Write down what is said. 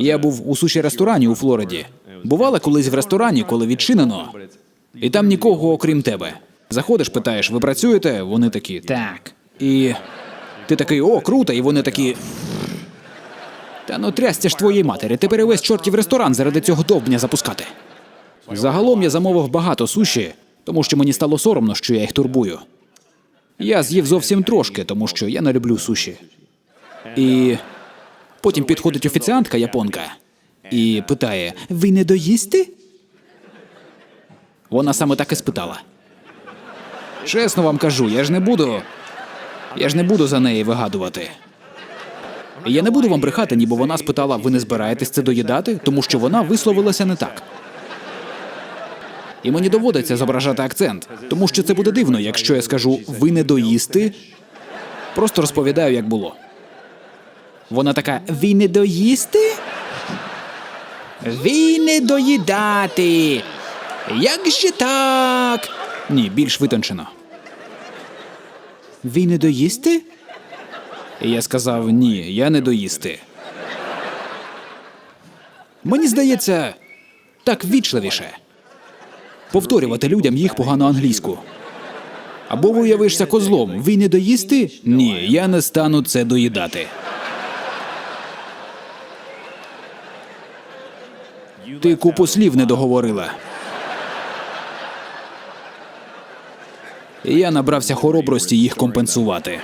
Я був у суші ресторані у Флориді. Бувала колись в ресторані, коли відчинено, і там нікого окрім тебе. Заходиш, питаєш, ви працюєте? Вони такі так. І ти такий, о, круто, і вони такі. Та ну трясся ж твоїй матері, ти перевесь чортів ресторан заради цього довбня запускати. Загалом я замовив багато суші, тому що мені стало соромно, що я їх турбую. Я з'їв зовсім трошки, тому що я не люблю суші. І потім підходить офіціантка японка і питає: Ви не доїсти? Вона саме так і спитала. Чесно вам кажу, я ж не буду. Я ж не буду за неї вигадувати. Я не буду вам брехати, ніби вона спитала, ви не збираєтесь це доїдати, тому що вона висловилася не так. І мені доводиться зображати акцент, тому що це буде дивно, якщо я скажу ви не доїсти. Просто розповідаю, як було. Вона така: ви не доїсти? Ви не доїдати. Як же так? Ні, більш витончено. Ви не доїсти? Я сказав: ні, я не доїсти. Мені здається, так вічливіше повторювати людям їх погану англійську. Або виявишся козлом. Ви не доїсти? Ні, я не стану це доїдати. Ти купу слів не договорила. Я набрався хоробрості їх компенсувати.